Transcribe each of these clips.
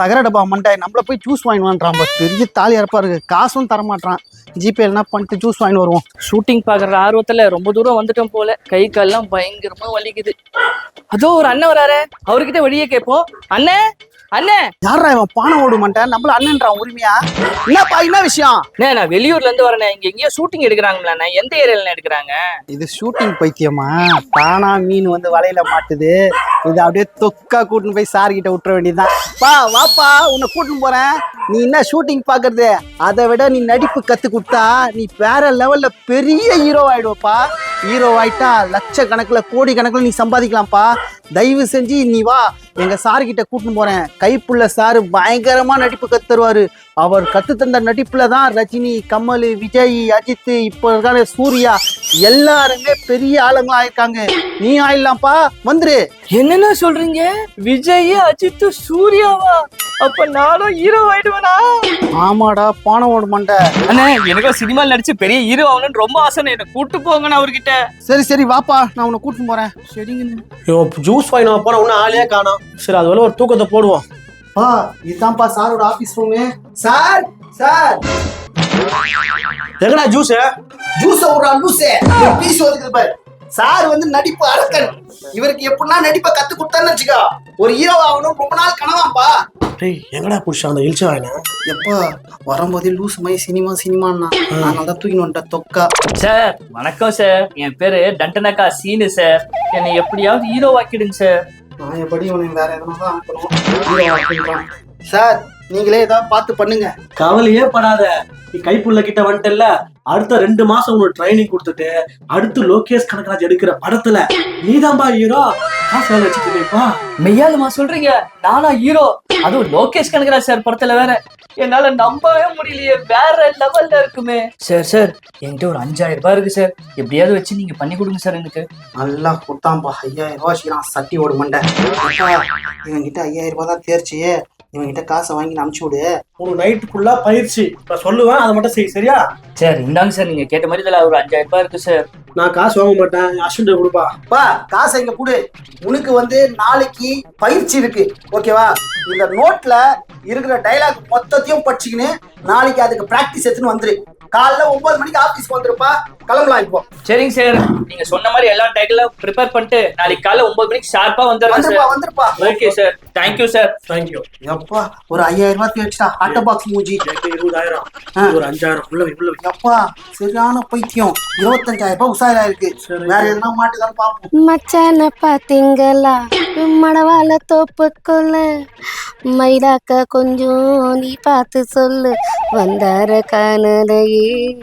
தகர டப்பா மண்டாய் நம்மள போய் ஜூஸ் பாரு. பெரிய தாலி இறப்பா இருக்கு. காசும் தர மாட்டான் ஜிபே என்ன பண்ணிட்டு ஜூஸ் வாங்கிட்டு வருவோம். ஷூட்டிங் பாக்குற ஆர்வத்துல ரொம்ப தூரம் வந்துட்டோம் போல. கை கால்லாம் பயங்கரமா வலிக்குது. அதோ ஒரு அண்ணன் வராரு. அவர்கிட்ட வெளியே கேட்போம். அண்ணே அண்ணே. யாரா இவன்? பானை ஓடு மாட்டேன் நம்மள அண்ணன்றான் உரிமையா? என்னப்பா என்ன விஷயம்? அண்ணே நான் வெளியூர்ல இருந்து வரேன். இங்க எங்கேயோ ஷூட்டிங் எடுக்கிறாங்களா எந்த ஏரியால எடுக்கிறாங்க? இது ஷூட்டிங் பைத்தியமா? தானா மீன் வந்து வலையில மாட்டுது. இது அப்படியே தொக்கா கூட்டின்னு போய் சார் கிட்ட விட்டுற வேண்டியதுதான். பா வாப்பா உன்னை கூட்டின்னு போறேன். நீ என்ன ஷூட்டிங் பாக்குறது அதை விட நீ நடிப்பு கத்து கொடுத்தா நீ வேற லெவல்ல பெரிய ஹீரோ ஆயிடுவப்பா. ஹீரோ ஆயிட்டா லட்சக்கணக்கில் கோடி கணக்கில் நீ சம்பாதிக்கலாம்ப்பா. தயவு செஞ்சு நீ வா எங்க சார் கிட்ட கூட்டின்னு போறேன். கைப்புள்ள சார் பயங்கரமா நடிப்பு கத்து தருவாரு அவர் கத்து தந்த நடிப்புல தான் ரஜினி கமல் விஜய் அஜித் இப்போ இருக்கான சூர்யா எல்லாருமே பெரிய ஆளுங்களா ஆயிருக்காங்க. நீ ஆயிடலாம்ப்பா வந்துரு. என்னென்ன சொல்றீங்க? விஜய் அஜித் சூர்யாவா? அப்ப நானும் ஹீரோ ஆயிடுவேனா? ஆமாடா பானை ஓடு மண்டை. அண்ணே எனக்கும் சினிமால நடிச்சு பெரிய ஹீரோ ஆகணும்னு ரொம்ப ஆசை என்ன கூட்டு போங்கண்ணா அவர்கிட்ட. சரி சரி வாப்பா நான் உன்னை கூட்டின்னு போறேன். சரிங்க ஜூஸ் வாங்கினா போனா ஒன்றும் ஆளே காணோம். சரி அது ஒரு தூக்கத்தை போடுவோம். பா இதுதான்ப்பா சாரோட ஆபீஸ் ரூமு சார் சார். எங்கடா ஜூஸ் ஜூஸ் விடுறா லூசே. பீஸ் ஒதுக்குது பாரு. சார் வந்து நடிப்பு அரக்கன். இவருக்கு எப்படின்னா நடிப்பை கத்து கொடுத்தான்னு வச்சுக்கோ. ஒரு ஹீரோ ஆகணும் ரொம்ப நாள் கனவாப்பா டேய் எங்கடா புடிச்சா அந்த இல்ச்சா வாங்கினா எப்பா வரும்போதே லூஸ் மாதிரி சினிமா சினிமான்னா. நான் தான் தூக்கின்னு வந்துட்டேன் தொக்கா. சார் வணக்கம் சார். என் பேரு டண்டனக்கா சீனு சார். என்னை எப்படியாவது ஹீரோ ஆக்கிடுங்க சார். நான் எப்படி உனக்கு வேற எதனா தான் ஆக்கணும். சார் நீங்களே ஏதாவது பார்த்து பண்ணுங்க. கவலையே படாத. நீ கைப்புள்ள கிட்ட வந்துட்டல அடுத்த ரெண்டு மாசம் உனக்கு ட்ரைனிங் கொடுத்துட்டு அடுத்து லோகேஷ் கனகராஜ் எடுக்கிற படத்துல நீதான்பா ஹீரோ காசு வச்சுக்கிட்டேப்பா மெய்யாலுமா சொல்றீங்க? நானா ஹீரோ அதுவும் லோகேஷ் கனகராஜ் சார் படத்துல வேற. என்னால நம்பவே முடியலையே. வேற லெவல்ல இருக்குமே. சார் சார் என்கிட்ட ஒரு அஞ்சாயிரம் ரூபாய் இருக்கு சார் எப்படியாவது வச்சு நீங்க பண்ணி கொடுங்க சார் எனக்கு. நல்லா கொடுத்தான்பா. ஐயாயிரம் ரூபாய் சட்டி ஓடு மண்டை. அப்பா, இவன்கிட்ட ஐயாயிரம் ரூபாய் தான் தேர்ச்சி இவன்கிட்ட காசை வாங்கி அனுப்பிச்சு விடு. உனக்கு நைட்டு ஃபுல்லா பயிற்சி. நான் சொல்லுவேன் அதை மட்டும் செய் சரியா? சார் இந்தாங்க சார் நீங்க கேட்ட மாதிரி இதுல ஒரு அஞ்சாயிரம் ரூபாய் இருக்கு சார். நான் காசு வாங்க மாட்டேன் அஸ்வின் கொடுப்பா. பா காசை இங்க கொடு. உனக்கு வந்து நாளைக்கு பயிற்சி இருக்கு ஓகேவா? இந்த நோட்ல இருக்கிற டைலாக் மொத்தத்தையும் படிச்சுக்கின்னு நாளைக்கு அதுக்கு பிராக்டிஸ் எடுத்துன்னு வந்துரு. காலைல ஒன்பது மணிக்கு ஆபீஸ்க்கு வந்துருப்பா கிளம்பலாம் இப்போ. சரிங்க சார் நீங்க சொன்ன மாதிரி எல்லா டைட்டிலும் ப்ரிப்பேர் பண்ணிட்டு நாளைக்கு காலைல ஒன்பது மணிக்கு ஷார்ப்பா வந்துடுறேன் வந்துருப்பா sir வந்துருப்பா. Okay sir thank you sir thank you எப்பா ஒரு ஐயாயிரம் ரூபாய் தேய்ச்சிட்டா. ஆட்டோ பாக்ஸ் மூஞ்சி. எனக்கு இருபதாயிரம். ஒரு அஞ்சாயிரம். உள்ள உள்ள. எப்பா சரியான பைத்தியம். இருபத்தஞ்சாயிரம் ரூபாய் உசாரா இருக்கு வேற எதுனா மாட்டுதான்னு பாப்போம். மச்சான பாத்தீங்களா? மடவால தோப்புக்குள்ள. மயிலாக்க கொஞ்சம் நீ பார்த்து சொல்லு. வந்தார காணலையே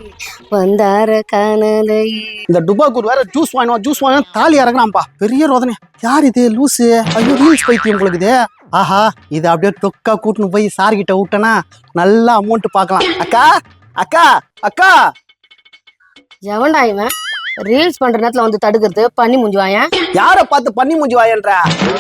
வந்தார காணலையே. இந்த டுபாக்கூர் வேற ஜூஸ் வாங்கினோம் ஜூஸ் வாங்கினோம் தாலி இறங்குறான்ப்பா. பெரிய ரோதனை. யார் இது? லூசு. ஐயோ ரீல்ஸ் பைத்தியம் உங்களுக்கு இது. ஆஹா இது அப்படியே தொக்கா கூட்டின்னு போய் சார் கிட்ட விட்டனா நல்ல அமௌண்ட் பார்க்கலாம். அக்கா அக்கா அக்கா. எவன்டா இவன்? ரீல்ஸ் பண்ற நேரத்துல வந்து தடுக்கிறது பண்ணி முஞ்சுவாயன் யார பார்த்து பண்ணி மூஞ்சி வாயன்ற?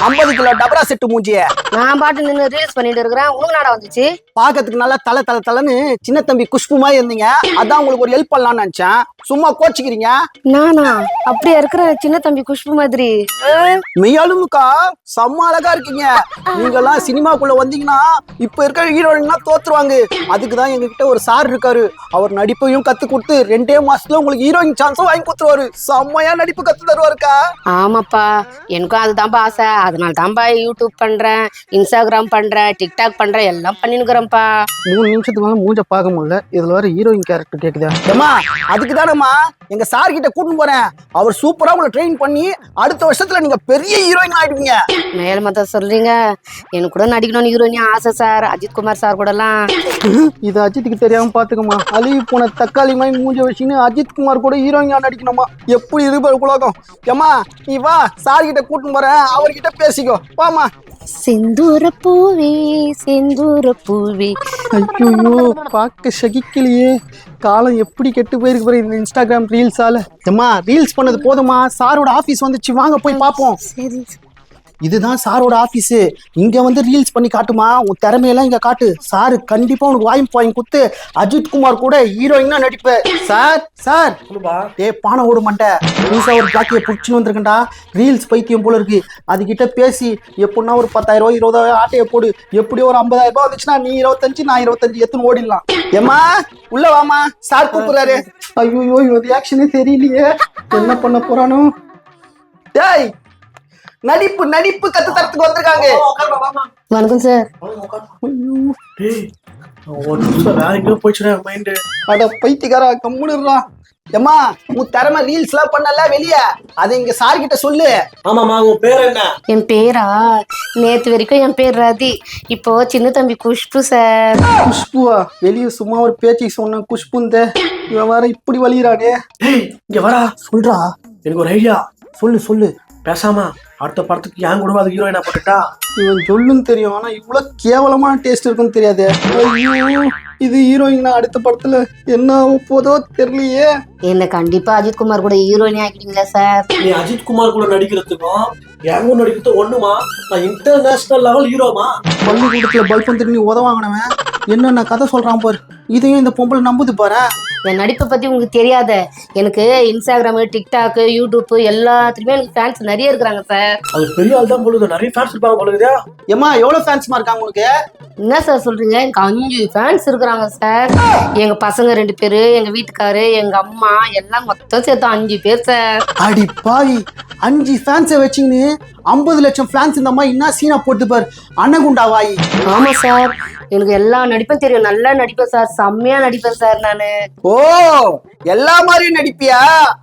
ஐம்பது கிலோ டபரா செட்டு மூஞ்சிய. நான் பாட்டு நின்று ரீல்ஸ் பண்ணிட்டு இருக்கிறேன். உனக்கு நாடா வந்துச்சு? பார்க்கறதுக்கு நல்லா தலை தலை தலைன்னு சின்ன தம்பி குஷ்பு மாதிரி இருந்தீங்க. அதான் உங்களுக்கு ஒரு ஹெல்ப் பண்ணலாம்னு நினைச்சேன். சும்மா கோச்சிக்கிறீங்க? நானா? அப்படியே இருக்கிற சின்ன தம்பி குஷ்பு மாதிரி. மெய்யாலும்க்கா செம்ம அழகா இருக்கீங்க. நீங்கெல்லாம் சினிமாக்குள்ள வந்தீங்கன்னா இப்ப இருக்கிற ஹீரோயின்னா தோத்துருவாங்க. அதுக்கு தான் எங்ககிட்ட ஒரு சார் இருக்காரு. அவர் நடிப்பையும் கத்து கொடுத்து ரெண்டே மாசத்துல உங்களுக்கு ஹீரோயின் சான்ஸும் வாங்கி கொடுத்துருவாரு செம்மையா நடிப்பு கத்து தருவாருக்கா? ஆமாப்பா. எனக்கும் அதுதான்ப்பா ஆசை. அதனால தான்ப்பா யூடியூப் பண்றேன் இன்ஸ்டாகிராம் பண்றேன் டிக்டாக் பண்றேன் எல்லாம் பண்ணினுக்குறேன்ப்பா. மூணு நிமிஷத்துக்கு மேல மூஞ்ச பார்க்க முடியல. இதுல வேற ஹீரோயின் கேரக்டர் கேக்குதா. ஏமா அதுக்கு தானேம்மா எங்க சார் கிட்ட கூட்டின்னு போறேன். அவர் சூப்பரா உங்களை ட்ரெயின் பண்ணி அடுத்த வருஷத்துல நீங்க பெரிய ஹீரோயின் ஆயிடுவீங்க. மேல மத்த சொல்றீங்க. எனக்கு கூட நடிக்கணும்னு ஹீரோயினி ஆசை சார் அஜித் குமார் சார் கூடலாம். இது அஜித்துக்கு தெரியாம பாத்துக்கமா அழுகி போன தக்காளி மாதிரி மூஞ்ச வச்சுன்னு அஜித் குமார் கூட ஹீரோயினா நடிக்கணுமா எப்படி இருப்பாரு உலகம்? ஏமா நீ வா சார் கிட்ட கூட்டின்னு போறேன் அவர்கிட்ட பேசிக்கோ. வாமா செந்தூர பூவே செந்தூர பூவே. ஐயோ பார்க்க சகிக்கலையே. காலம் எப்படி கெட்டு போயிருக்கு பாரு இந்த இன்ஸ்டாகிராம் ரீல்ஸால ஏம்மா ரீல்ஸ் பண்ணது போதுமா சாரோட ஆபீஸ் வந்துச்சு. வாங்க போய் பார்ப்போம். சரி. இதுதான் சாரோட ஆபீஸ் இங்க வந்து ரீல்ஸ் பண்ணி காட்டுமா? உன் திறமையெல்லாம் இங்க காட்டு. சாரு கண்டிப்பா உனக்கு வாங்கி வாங்கி குத்து அஜித் குமார் கூட ஹீரோயினா நடிப்ப. Sir sir. டே பானை ஓடு மாட்டே புதுசா ஒரு ஜாக்கியை பிடிச்சின்னு வந்திருக்கேன்டா ரீல்ஸ் பைத்தியம் போல இருக்கு. அதுகிட்ட பேசி எப்படின்னா ஒரு பத்தாயிரம் ரூபாய் இருபதாயிரம் ஆட்டையை போடு. எப்படியோ ஒரு ஐம்பதாயிரம் ரூபாய் வந்துச்சுன்னா நீ இருபத்தஞ்சு நான் இருபத்தஞ்சு எத்தனை ஓடிடலாம். ஏம்மா உள்ள வாமா சார் கூப்பிடுறாரு. ஐயோ ரியாக்ஷனே தெரியலையே. என்ன பண்ண போறானோ? டேய் நடிப்பு நடிப்பு கத்து தரத்துக்கு வந்திருக்காங்க. வணக்கம் சார். அட பைத்தியக்காரா கம்முனுறா ஏம்மா உன் திறமை ரீல்ஸ் எல்லாம் பண்ணல வெளிய. அதை இங்க சார் கிட்ட சொல்லு. ஆமாமா உன் பேர் என்ன? என் பேரா? நேத்து வரைக்கும் என் பேர் ரதி. இப்போ சின்ன தம்பி குஷ்பு சார். குஷ்புவா? வெளிய சும்மா ஒரு பேச்சுக்கு சொன்ன குஷ்புந்த இவன் வேற இப்படி வலியுறானே. டேய் இங்க வாடா. சொல்றா. எனக்கு ஒரு ஐடியா சொல்லு சொல்லு. பேசாம அடுத்த படத்துக்கு ஏன் கூட அது ஹீரோயினா போட்டுட்டா? இவன் சொல்லுன்னு தெரியும் ஆனா இவ்வளவு கேவலமான டேஸ்ட் இருக்குன்னு தெரியாது. ஐயோ இது ஹீரோயின் அடுத்த படத்துல என்ன போதோ தெரியலையே. என்ன கண்டிப்பா அஜித் குமார் கூட ஹீரோயினி ஆக்கிட்டீங்களா சார் நீ அஜித் குமார் கூட நடிக்கிறதுக்கும் என் கூட நடிக்கிறதுக்கும் ஒண்ணுமா? நான் இன்டர்நேஷனல் லெவல் ஹீரோமா பள்ளிக்கூடத்துல பல்பம் திரும்பி உதவாங்கினவன். என்னென்ன கதை சொல்றான் பாரு. இதையும் இந்த பொம்பளை நம்புது பாரு. என் நடிப்பை பத்தி உங்களுக்கு தெரியாத எனக்கு இன்ஸ்டாகிராமு டிக்டாக் யூடியூப் எல்லாத்துலயுமே எனக்கு ஃபேன்ஸ் நிறைய இருக்கிறாங்க சார் அது பெரிய ஆள் தான் பொழுது நிறைய ஃபேன்ஸ் இருப்பாங்க பொழுது ஏமா எவ்வளவு ஃபேன்ஸ்மா இருக்காங்க உனக்கு? என்ன சார் சொல்றீங்க? எனக்கு அஞ்சு ஃபேன்ஸ் இருக்கிறாங்க சார் எங்க பசங்க ரெண்டு பேரு எங்க வீட்டுக்காரு எங்க அம்மா எல்லாம் மொத்தம் சேர்த்து அஞ்சு பேர் சார் அடி பாவி. அஞ்சு ஃபேன்ஸை வச்சுக்கின்னு ஐம்பது லட்சம் ஃபேன்ஸ் இந்த மாதிரி என்ன சீனா போட்டு பாரு. அன்னகுண்டா வாயி. ஆமா சார் எனக்கு எல்லா நடிப்பும் தெரியும். நல்லா நடிப்பேன் சார். செம்மையா நடிப்பேன் சார் நானு. ஓ எல்லா மாதிரியும் நடிப்பியா?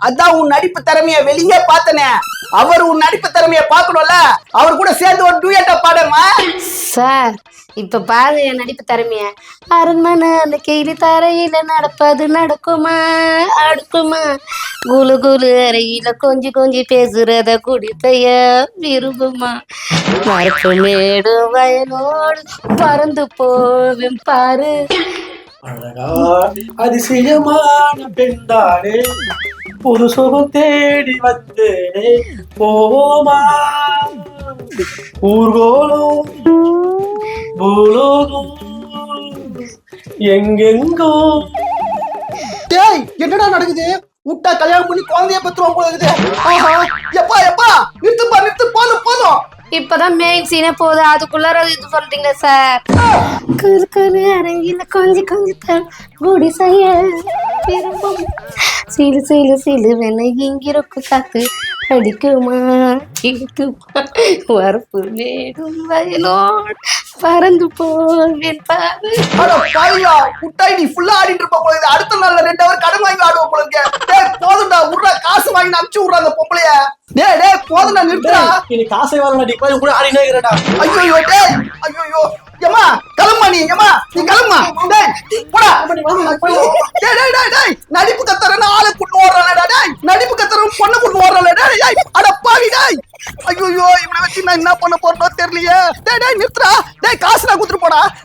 அதான் உன் நடிப்பு திறமைய வெளியே பார்த்தனே. அவர் உன் நடிப்பு திறமைய பார்க்கணும்ல? அவர் கூட சேர்ந்து ஒரு டூயட்டா பாடுமா? சார் இப்ப பாருங்க என் நடிப்பு திறமைய அரண்மனை அந்த கீழி தரையில நடப்பது நடக்குமா? அடுக்குமா? குலு குலு அறையில கொஞ்சி கொஞ்சி பேசுறத குடித்தைய விரும்புமா? மரப்பு மேடு வயலோடு பறந்து போவேன் பாரு. அதிசயமான பெண்தானே. புது சுகம் தேடி வந்தேனே போவோமா? ஊர்கோலம் பூலோகம் எங்கெங்கோ. டேய் என்னடா நடக்குது? விட்டா கல்யாணம் பண்ணி குழந்தைய பத்துருவோம் போல இருக்குது. ஆஹா எப்பா எப்பா? நிறுத்துப்பா நிறுத்து போதும் போதும். இப்பதான் மெயின் சீனே போகுது. அதுக்குள்ளார இது சொல்றீங்களே சார் கரு கரு அரங்கில கொஞ்சி கொஞ்சி தர் குடி செய்ய விரும்பும். சீலு சீலு சீலு வென இங்கிருக்கும் காத்து அடிக்குமா? கிழக்குமா வரப்பு மேடும் வயலோடு பறந்து போவேன் பாரு. முட்டாய் நீ ஃபுல்லா ஆடிட்டு இருப்ப போல அடுத்த நாள்ல ரெண்டு ஹவர் கடன் வாங்கி ஆடுவோம் போல டேய் போதும்டா உட்றா காசு வாங்கி அனுப்பிச்சு விட்றா அந்த பொம்பளைய. டேய் டேய் போதும்டா நிறுத்துடா. இனி காசை நீ போய் கூட ஆடினே இருக்கிறடா ஐயோ டேய் ஐயோ ஏமா நீ ஏமா நீ கிளம்பா டேய் போடா. டேய் டேய் டேய் டேய் நடிப்பு கத்தறன ஆளை கூட்டு ஓடுறானடா டேய் நடிப்பு கத்தறன பொண்ணு கூட்டு ஓடுறானே டேய் டேய் அட பாவி டேய். ஐயோ இவனை வச்சு நான் என்ன பண்ண போறனோ தெரியலையே. டேய் டேய் நிறுத்துடா. டேய் காசு நான் குடுத்துட்டு போடா.